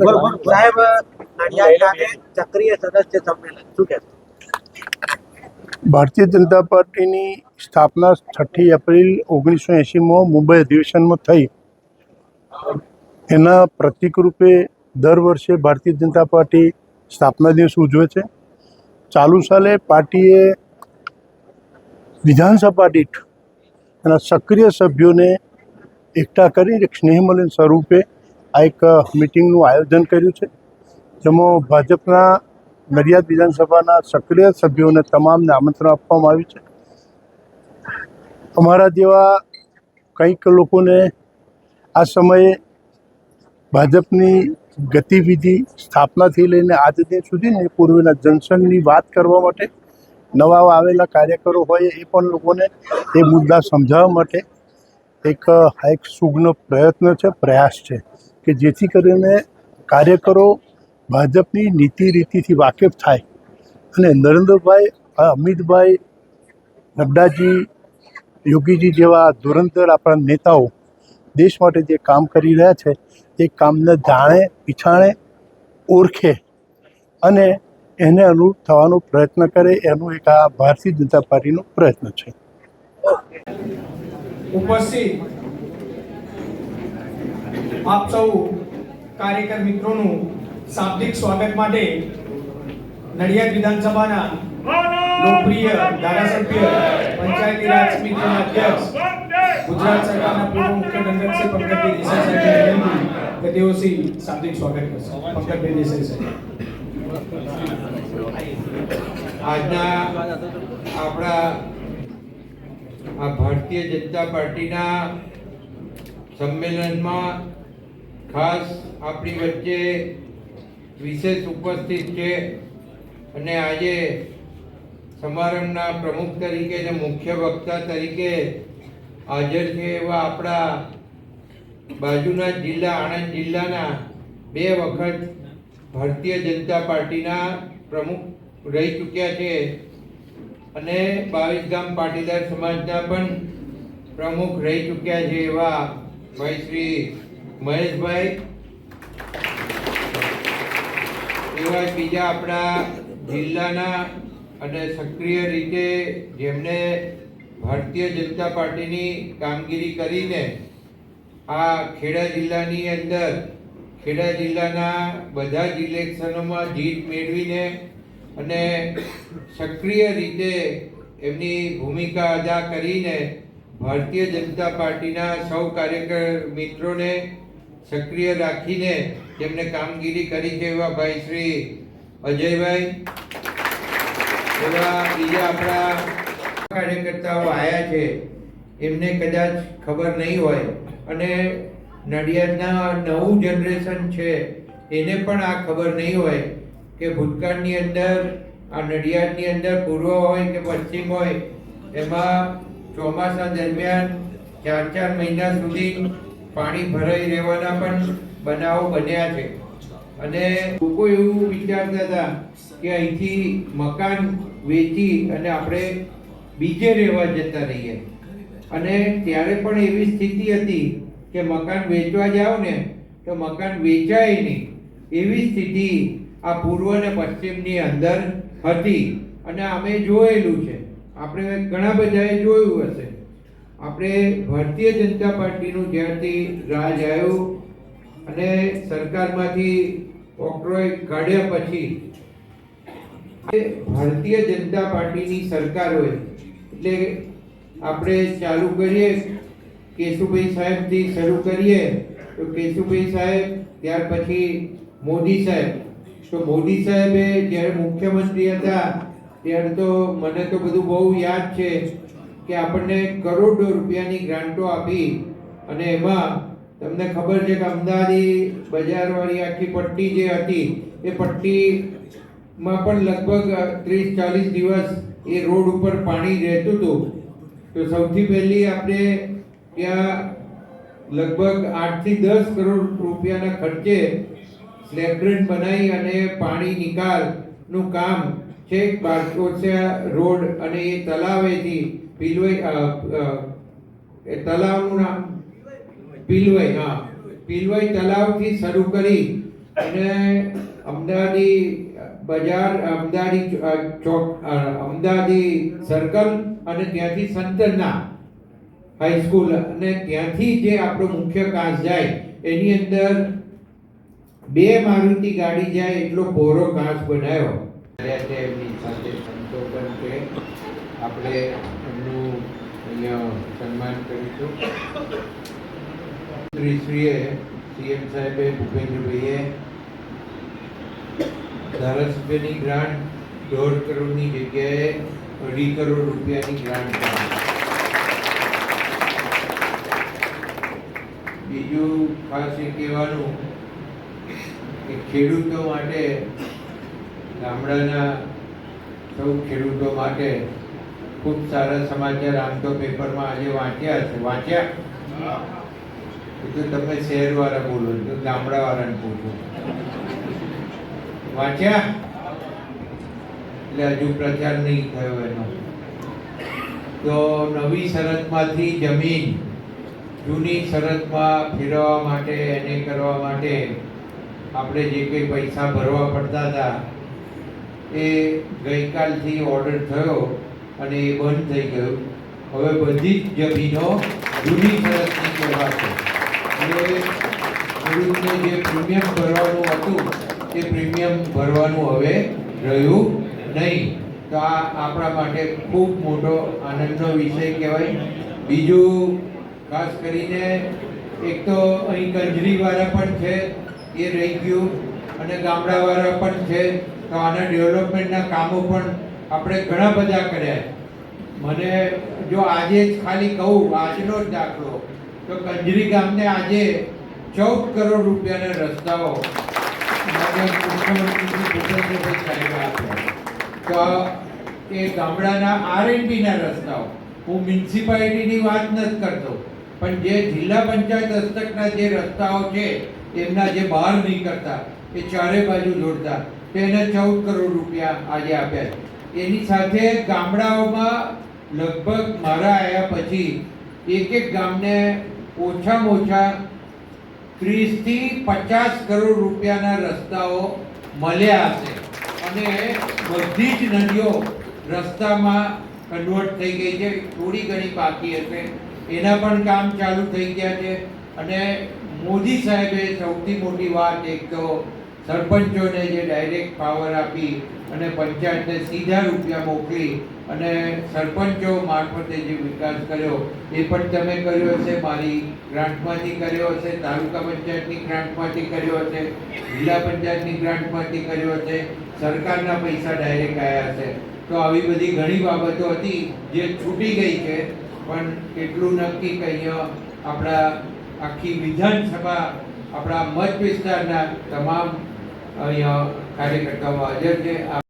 બરોબર. સાહેબ નડિયાદ સદસ્ય સંમેલન. શું કહેશો? ભારતીય જનતા પાર્ટીની સ્થાપના છઠ્ઠી એપ્રિલ ઓગણીસો એંશીમાં મુંબઈ અધિવેશનમાં થઈ. એના પ્રતિકરૂપે દર વર્ષે ભારતીય જનતા પાર્ટી સ્થાપના દિવસ ઉજવે છે. ચાલુ સાલે પાર્ટીએ વિધાનસભા દીઠ એના સક્રિય સભ્યોને એકઠા કરી એક સ્નેહમલન સ્વરૂપે આ એક મિટિંગનું આયોજન કર્યું છે, જેમાં ભાજપના નડિયાદ વિધાનસભાના સક્રિય સભ્યોને તમામને આમંત્રણ આપવામાં આવ્યું છે. અમારા જેવા કંઈક લોકોને આ સમયે ભાજપની ગતિવિધિ સ્થાપનાથી લઈને આજ દિન સુધીને પૂર્વેના જનસંઘની વાત કરવા માટે નવા આવેલા કાર્યકરો હોય એ પણ લોકોને એ મુદ્દા સમજાવવા માટે એક આ એક સુગ્ન પ્રયત્ન છે, પ્રયાસ છે. કે જેથી કરીને કાર્યકરો ભાજપની નીતિ રીતિથી વાકેફ થાય. અને નરેન્દ્રભાઈ અમિતભાઈ નડ્ડાજી, યોગીજી જેવા ધુરંધર આપણા નેતાઓ દેશ માટે જે કામ કરી રહ્યા છે, એ કામને જાણે, પીછાણે ઓળખે અને એને અનુરૂપ થવાનો પ્રયત્ન કરે એનું એક આ ભારતીય જનતા પાર્ટીનો પ્રયત્ન છે. ઉપસ્થિત આપ સૌ કાર્યકર મિત્રોનું શાબ્દિક સ્વાગત માટે નડિયાદ વિધાનસભાના લોકપ્રિય ધારાસભ્ય, પંચાયતી રાજ સમિતિના અધ્યક્ષ, ગુજરાત સરકારના પૂર્વ મુખ્ય દંડકશ્રી પંકજભાઈ દેસાઈ સાહેબને વિનંતી તેઓ શ્રી શાબ્દિક સ્વાગત કરશે. પંકજભાઈ દેસાઈ સાહેબ. આજના આપણા આ ભારતીય જનતા પાર્ટીના સંમેલનમાં ખાસ આપણી વચ્ચે વિશેષ ઉપસ્થિત છે અને આજે સમારંભના પ્રમુખ તરીકે અને મુખ્ય વક્તા તરીકે હાજર છે એવા આપણા બાજુના જિલ્લા, આણંદ જિલ્લાના બે વખત ભારતીય જનતા પાર્ટીના પ્રમુખ રહી ચૂક્યા છે અને બાવીસ ગામ પાટીદાર સમાજના પણ પ્રમુખ રહી ચૂક્યા છે એવા ભાઈ શ્રી મહેશભાઈ. એવા બીજા આપણા જિલ્લાના અને સક્રિય રીતે જેમણે ભારતીય જનતા પાર્ટીની કામગીરી કરીને આ ખેડા જિલ્લાની અંદર, ખેડા જિલ્લાના બધા જ ઇલેક્શનોમાં જીત મેળવીને અને સક્રિય રીતે એમની ભૂમિકા અદા કરીને ભારતીય જનતા પાર્ટીના સૌ કાર્યકર મિત્રોને સક્રિય રાખીને જેમને કામગીરી કરી છે એવા ભાઈ શ્રી અજયભાઈ. એવા બીજા આપણા કાર્યકર્તાઓ આવ્યા છે. એમને કદાચ ખબર નહીં હોય. અને નડિયાદના નવું જનરેશન છે, એને પણ આ ખબર નહીં હોય કે ભૂતકાળની અંદર, આ નડિયાદની અંદર પૂર્વ હોય કે પશ્ચિમ હોય, એમાં ચોમાસા દરમિયાન ચાર ચાર મહિના સુધી પાણી ભરાઈ રહેવાના પણ બનાવો બન્યા છે. અને લોકો એવું વિચારતા હતા કે અહીંથી મકાન વેચી અને આપણે બીજે રહેવા જતા રહીએ. અને ત્યારે પણ એવી સ્થિતિ હતી કે મકાન વેચવા જાઓ ને, તો મકાન વેચાય નહીં. એવી સ્થિતિ આ પૂર્વ અને પશ્ચિમની અંદર હતી અને અમે જોયેલું છે. આપણે ઘણા બધાએ જોયું હશે. આપણે ભારતીય જનતા પાર્ટીનું જ્યારથી રાજ આવ્યું અને સરકારમાંથી ઓક્ટ્રોય કાઢ્યા પછી ભારતીય જનતા પાર્ટીની સરકાર હોય, એટલે આપણે ચાલુ કરીએ, કેશુભાઈ સાહેબથી શરૂ કરીએ, તો કેશુભાઈ સાહેબ, ત્યાર પછી મોદી સાહેબ. તો મોદી સાહેબે જ્યારે મુખ્યમંત્રી હતા ત્યારે તો મને તો બધું બહુ યાદ છે કે આપણને કરોડો રૂપિયાની ગ્રાન્ટો આપી અને એમાં તમને ખબર છે કે અમદાવાદી બજારવાળી આખી પટ્ટી જે હતી, એ પટ્ટીમાં પણ લગભગ ત્રીસ ચાલીસ દિવસ એ રોડ ઉપર પાણી રહેતું હતું. તો સૌથી પહેલી આપણે ત્યાં લગભગ આઠથી દસ કરોડ રૂપિયાના ખર્ચે સ્લેબરેન્ટ બનાવી અને પાણી નિકાલનું કામ છેક બારકોસિયા રોડ અને એ તલાવેથી પીલવઈ તલાવનું નામ? પીલવઈ, હા. પીલવઈ તલાવથી શરૂ કરી અને અમદાવાદી બજાર, અમદાવાદી ચોક અમદાવાદી સર્કલ અને ત્યાંથી સંતના હાઈસ્કૂલ અને ત્યાંથી જે આપણો મુખ્ય કાસ જાય, એની અંદર બે મારુતિ ગાડી જાય, એટલો પહોળો કાચ બનાવ્યો. આપણે એમનું અહીંયા સન્માન કરીશું. શ્રીશ્રીએ સીએમ સાહેબે, ભૂપેન્દ્રભાઈએ ધારાસભ્યની ગ્રાન્ટ, દોઢ કરોડની જગ્યાએ અઢી કરોડ રૂપિયાની ગ્રાન્ટ બીજું ખાસ એ કહેવાનું કે ખેડૂતો માટે ગામડાના સૌ ખેડૂતો માટે ખૂબ સારા સમાચાર આમ તો પેપરમાં આજે વાંચ્યા છે. વાંચ્યા? તો તમે શહેરવાળા બોલો છો ગામડાવાળાને પૂછો. વાંચ્યા? એટલે હજુ પ્રચાર નહીં થયો એનો. તો નવી શરતમાંથી જમીન, જૂની શરતમાં ફેરવવા માટે, એને કરવા માટે આપણે જે કંઈ પૈસા ભરવા પડતા હતા એ ગઈકાલથી ઓર્ડર થયો અને એ બંધ થઈ ગયું. હવે બધી જ જમીનો જૂની ફરજની કરવાશે એટલે જે પ્રીમિયમ ભરવાનું હતું તે પ્રીમિયમ ભરવાનું હવે રહ્યું નહીં. તો આ આપણા માટે ખૂબ મોટો આનંદનો વિષય કહેવાય. બીજું, ખાસ કરીને એક તો અહીં કંજરીવાળા પણ છે, એ રહી ગયું. અને ગામડાવાળા પણ છે. તો આના ડેવલપમેન્ટના કામો પણ આપણે ઘણા બધા કર્યા મને જો આજે જ ખાલી કહું, આજનો જ દાખલો, તો કંજરી ગામને આજે ચૌદ કરોડ રૂપિયાના રસ્તાઓ તો એ ગામડાના આરએનબીના રસ્તાઓ, હું મ્યુનિસિપાલિટીની વાત નથી કરતો, પણ જે જિલ્લા પંચાયત હસ્તકના જે રસ્તાઓ છે, એમના જે બહાર નીકળતા, એ ચારે બાજુ જોડતા તેને ચૌદ કરોડ રૂપિયા આજે આપ્યા છે. એની સાથે ગામડાઓમાં લગભગ મારા આવ્યા પછી એક એક ગામને ઓછામાં ઓછા ત્રીસથી પચાસ કરોડ રૂપિયાના રસ્તાઓ મળ્યા હશે અને બધી જ નદીઓ રસ્તામાં કન્વર્ટ થઈ ગઈ છે. થોડી ઘણી બાકી હશે. એના પણ કામ ચાલુ થઈ ગયા છે. અને મોદી સાહેબે સૌથી મોટી વાત એક તો સરપંચોને જે ડાયરેક્ટ પાવર આપી અને પંચાયતને સીધા રૂપિયા મોકલી અને સરપંચો મારફતે જે વિકાસ કર્યો, એ પણ તમે કર્યો હશે, મારી ગ્રાન્ટમાંથી કર્યો હશે, તાલુકા પંચાયતની ગ્રાન્ટમાંથી કર્યો હશે, જિલ્લા પંચાયતની ગ્રાન્ટમાંથી કર્યો હશે, સરકારના પૈસા ડાયરેક્ટ આવ્યા હશે. તો આવી બધી ઘણી બાબતો હતી જે છૂટી ગઈ છે, પણ એટલું નક્કી કે અહીંયા આપણા આખી વિધાનસભા, આપણા મત વિસ્તારના તમામ અહીંયા કાર્યકર્તાઓ હાજર છે.